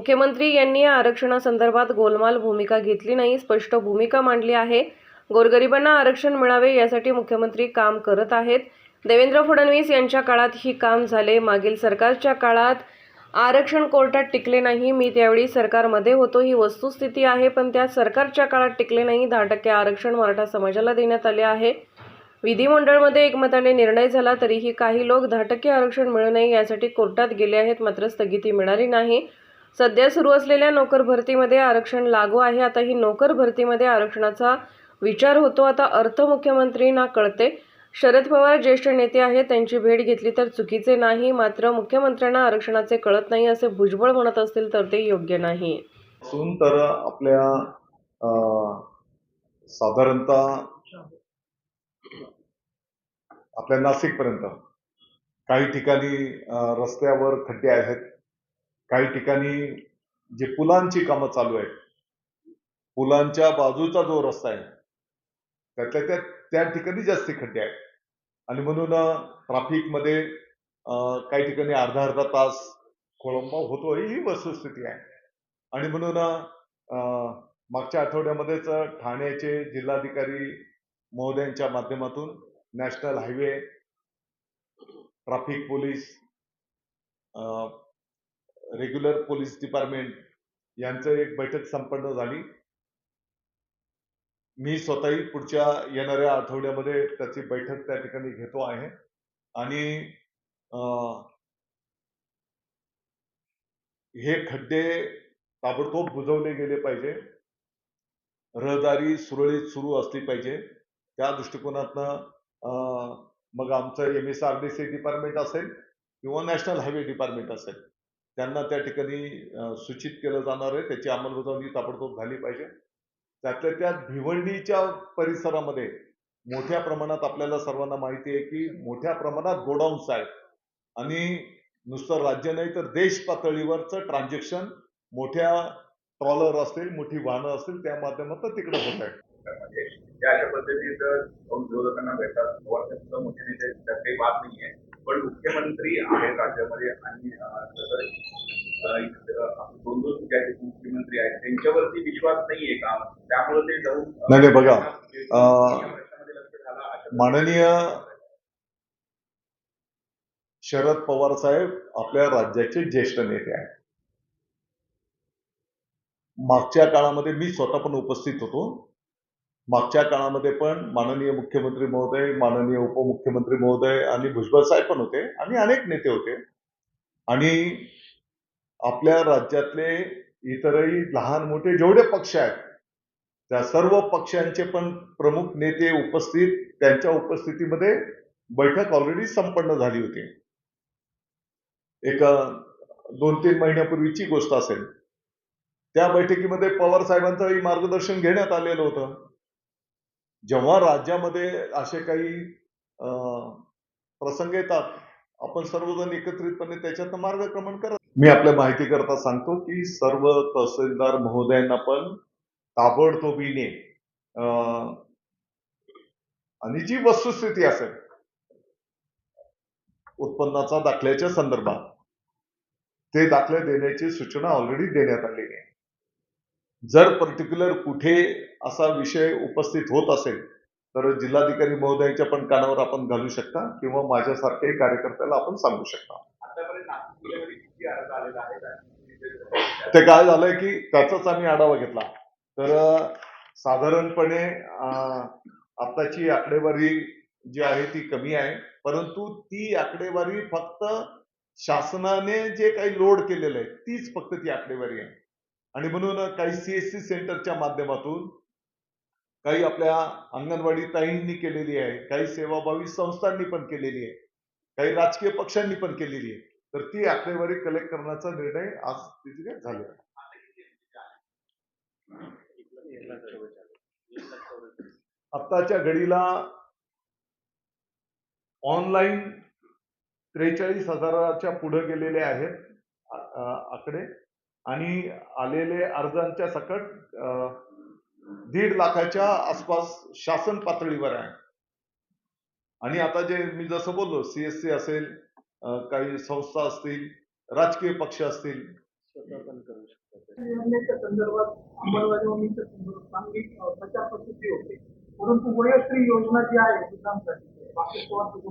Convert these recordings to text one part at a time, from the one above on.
मुख्यमंत्री यांनी या आरक्षणासंदर्भात गोलमाल भूमिका घेतली नाही स्पष्ट भूमिका मांडली आहे. गोरगरिबांना आरक्षण मिळावे यासाठी मुख्यमंत्री काम करत आहेत. देवेंद्र फडणवीस यांच्या काळात ही काम झाले. मागील सरकारच्या काळात आरक्षण कोर्टात टिकले नाही. मी त्यावेळी सरकारमध्ये होतो. ही वस्तुस्थिती आहे पण त्या सरकारच्या काळात टिकले नाही. दहा टक्के आरक्षण मराठा समाजाला देण्यात आले आहे. विधिमंडळमध्ये एकमताने निर्णय झाला तरीही काही लोक दहा टक्के आरक्षण मिळू नये यासाठी कोर्टात गेले आहेत. मात्र स्थगिती मिळाली नाही. सध्या सुरू असलेल्या नोकर भरतीमध्ये आरक्षण लागू आहे. आता ही नोकर भरतीमध्ये आरक्षणाचा विचार होतो. आता अर्थ मुख्यमंत्रींना कळते. शरद पवार ज्येष्ठ नेते आहेत त्यांची भेट घेतली तर चुकीचे नाही. मात्र मुख्यमंत्र्यांना आरक्षणाचे कळत नाही असे भुजबळ म्हणत असतील तर ते योग्य नाही. तर आपल्या साधारणतः आपल्या नाशिकपर्यंत काही ठिकाणी रस्त्यावर खड्डे आहेत. काही ठिकाणी जे पुलांची कामं चालू आहेत पुलांच्या बाजूचा जो रस्ता आहे त्यातल्या त्या त्या ठिकाणी जास्ती खड्डे आहेत. आणि म्हणून ट्राफिकमध्ये काही ठिकाणी अर्धा अर्धा तास खोळंबा होतो ही वस्तुस्थिती आहे. आणि म्हणून मागच्या आठवड्यामध्येच ठाण्याचे जिल्हाधिकारी महोदयांच्या माध्यमातून national highway traffic police regular police department यांचं एक बैठक संपन्न झाली. मी स्वतःही पुढच्या येणाऱ्या आठवड्यामध्ये त्याची बैठक त्या ठिकाणी घेतो आहे. आणि हे खड्डे ताबडतोब बुजवले गेले पाहिजे. रहदारी सुरळीत सुरू असली पाहिजे. त्या दृष्टिकोनातनं मग आमचं M S R D C department असेल किंवा नॅशनल हायवे डिपार्टमेंट असेल. त्यांना त्या ठिकाणी सूचित केलं जाणार आहे. त्याची अंमलबजावणी ताबडतोब झाली पाहिजे. त्यातल्या त्यात भिवंडीच्या परिसरामध्ये मोठ्या प्रमाणात आपल्याला सर्वांना माहिती आहे की मोठ्या प्रमाणात गोडाऊन्स आहेत. आणि नुसतं राज्य नाही तर देश पातळीवरचं ट्रान्झॅक्शन मोठ्या ट्रॉलर असतील मोठी वाहनं असतील त्या माध्यमातून तिकडे होत आहे. अशा पद्धतीचं दोन विरोधकांना भेटतात. मोठे नेते काही काही बात आहे पण मुख्यमंत्री आहेत राज्यामध्ये आणि दोन दोन मुख्यमंत्री आहेत. त्यांच्यावरती विश्वास नाहीये का? त्यामुळे ते जाऊन नाही, बघा, माननीय शरद पवार साहेब आपल्या राज्याचे ज्येष्ठ नेते आहेत. मागच्या काळामध्ये मी स्वतः पण उपस्थित होतो. मागच्या काळामध्ये पण माननीय मुख्यमंत्री महोदय माननीय उपमुख्यमंत्री महोदय आणि भुजबळ साहेब पण होते आणि अनेक नेते होते. आणि आपल्या राज्यातले इतरही लहान मोठे जेवढे पक्ष आहेत त्या सर्व पक्षांचे पण प्रमुख नेते उपस्थित त्यांच्या उपस्थितीमध्ये बैठक ऑलरेडी संपन्न झाली होती. एक दोन तीन महिन्यापूर्वीची गोष्ट असेल. त्या बैठकीमध्ये पवार साहेबांचंही मार्गदर्शन घेण्यात आलेलं होतं. जेव्हा राज्यामध्ये असे काही अं, प्रसंग येतात आपण सर्वजण एकत्रितपणे त्याच्यात मार्गक्रमण करत मी आपल्या माहिती करता सांगतो की सर्व तहसीलदार महोदयांना पण ताबडतोबीने अं, आणि जी वस्तुस्थिती असेल उत्पन्नाचा दाखल्याच्या संदर्भात ते दाखले देण्याची सूचना ऑलरेडी देण्यात आलेली आहे. जर पर्टिक्युलर कुठे असा विषय उपस्थित होत असेल तर जिल्हाधिकारी महोदयांच्या पण कानावर आपण घालू शकता किंवा माझ्यासारख्याही कार्यकर्त्याला आपण सांगू शकता. ते काय झालंय की त्याचाच आम्ही आढावा घेतला. तर साधारणपणे आताची आकडेवारी जी आहे ती कमी आहे परंतु ती आकडेवारी फक्त शासनाने जे काही लोड केलेलं आहे तीच फक्त ती आकडेवारी आहे. आणि म्हणून काही सीएससी सेंटरच्या माध्यमातून काही आपल्या अंगणवाडी ताईंनी केलेली आहे काही सेवाभावी संस्थांनी पण केलेली आहे काही राजकीय पक्षांनी पण केलेली आहे. तर ती आकडेवारी कलेक्ट करण्याचा निर्णय आज तिथे झालेला आहे. आत्ताच्या घडीला ऑनलाईन त्रेचाळीस हजाराच्या पुढे गेलेले आहेत आकडे. आणि आलेले अर्जांच्या सकट दीड लाखाच्या आसपास शासन पातळीवर आहे. आणि आता जे मी जसं बोललो सीएससी असेल काही संस्था असतील राजकीय पक्ष असतील. परंतु वयोश्री योजना जी आहे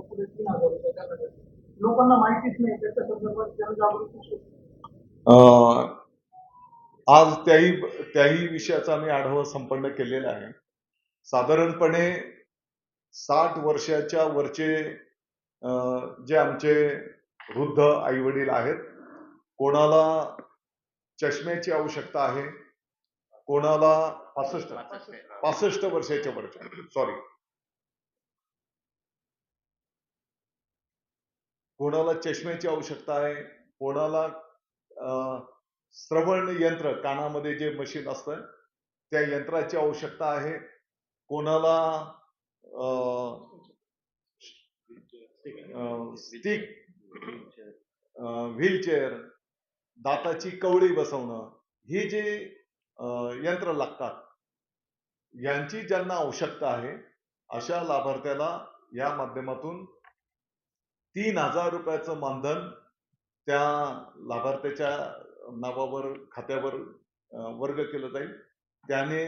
पुढे तीन हजार रुपये त्यासाठी लोकांना माहितीच नाही त्याच्या संदर्भात जनजागृती आज त्याही त्याही विषयाचा मी आढावा संपन्न केलेला आहे. साधारणपणे साठ वर्षाच्या वरचे जे आमचे वृद्ध आई वडील आहेत कोणाला चष्म्याची आवश्यकता आहे? कोणाला पासष्ट पासष्ट वर्षाच्या वरच्या सॉरी कोणाला चष्म्याची आवश्यकता आहे? कोणाला श्रवण यंत्र कानामध्ये जे मशीन असतं त्या यंत्राची आवश्यकता आहे. कोणाला स्टिक व्हीलचेअर दाताची कवळी बसवणं ही जी यंत्र लागतात यांची ज्यांना आवश्यकता आहे अशा लाभार्थ्याला या माध्यमातून तीन हजार रुपयाचं मानधन त्या लाभार्थ्याच्या नावावर खात्यावर वर्ग केलं जाईल. त्याने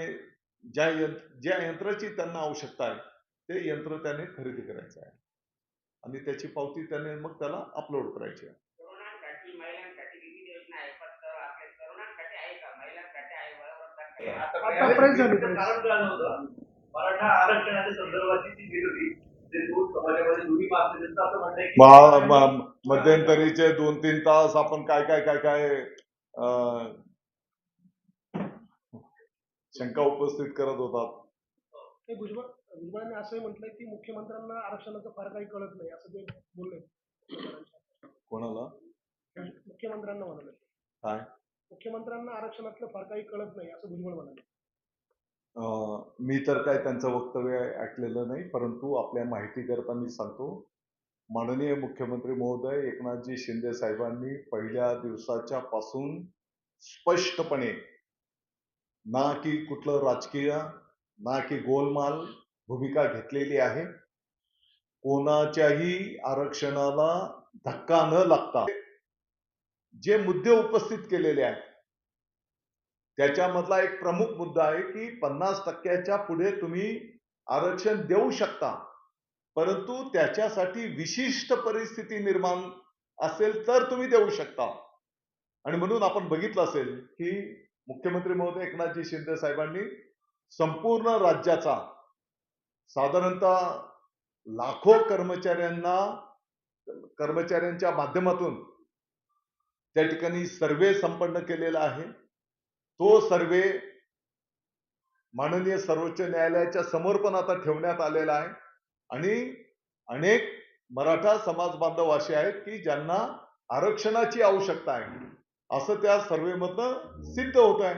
ज्या यंत्र ज्या यंत्राची त्यांना आवश्यकता आहे ते यंत्र त्याने खरेदी करायचं आहे. आणि त्याची पावती त्याने मग त्याला अपलोड करायची आहे. मध्यंतरीचे दोन तीन तास आपण काय काय काय काय शंका उपस्थित करत होतात. भुजबळ भुजबळांनी असंही म्हटलंय की मुख्यमंत्र्यांना आरक्षणाचं फार काही कळत नाही असं ते बोलले. कोणाला? मुख्यमंत्र्यांना म्हणाले. काय? मुख्यमंत्र्यांना आरक्षणातलं फार काही कळत नाही असं भुजबळ म्हणाले. मी तर काय त्यांचं वक्तव्य ऐकलेलं नाही परंतु आपल्या माहितीकरता मी सांगतो माननीय मुख्यमंत्री महोदय एकनाथजी शिंदे साहेबांनी पहिल्या दिवसाच्या पासून स्पष्टपणे ना की कुठलं राजकीय ना की गोलमाल भूमिका घेतलेली आहे. कोणाच्याही आरक्षणाला धक्का न लागता जे मुद्दे उपस्थित केलेले आहेत त्याच्यामधला एक प्रमुख मुद्दा आहे की पन्नास टक्क्याच्या पुढे तुम्ही आरक्षण देऊ शकता. परंतु त्याच्यासाठी विशिष्ट परिस्थिती निर्माण असेल तर तुम्ही देऊ शकता. आणि म्हणून आपण बघितलं असेल की मुख्यमंत्री महोदय एकनाथजी शिंदे साहेबांनी संपूर्ण राज्याचा साधारणतः लाखो कर्मचाऱ्यांना कर्मचाऱ्यांच्या माध्यमातून त्या ठिकाणी सर्वे संपन्न केलेला आहे. तो सर्वे माननीय सर्वोच्च न्यायालयाच्या समोर पण आता ठेवण्यात आलेला आहे. आणि अनेक मराठा समाज बांधव असे आहेत की ज्यांना आरक्षणाची आवश्यकता आहे. असं त्या सर्वेमधनं सिद्ध होत आहे.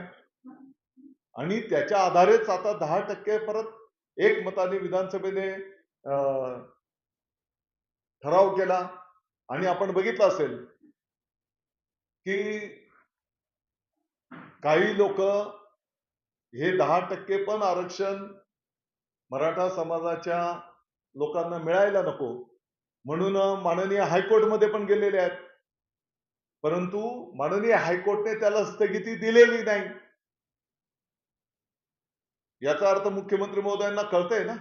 आणि त्याच्या आधारेच आता दहा टक्के परत एक मताने विधानसभेने अं, ठराव केला. आणि आपण बघितलं असेल की काही लोक हे दहा टक्के पण आरक्षण मराठा समाजाच्या लोकांना मिळायला नको. म्हणून माननीय हायकोर्टमध्ये पण गेलेले आहेत. परंतु माननीय हायकोर्टने त्याला स्थगिती दिलेली नाही. याचा अर्थ मुख्यमंत्री महोदयांना कळतंय ना?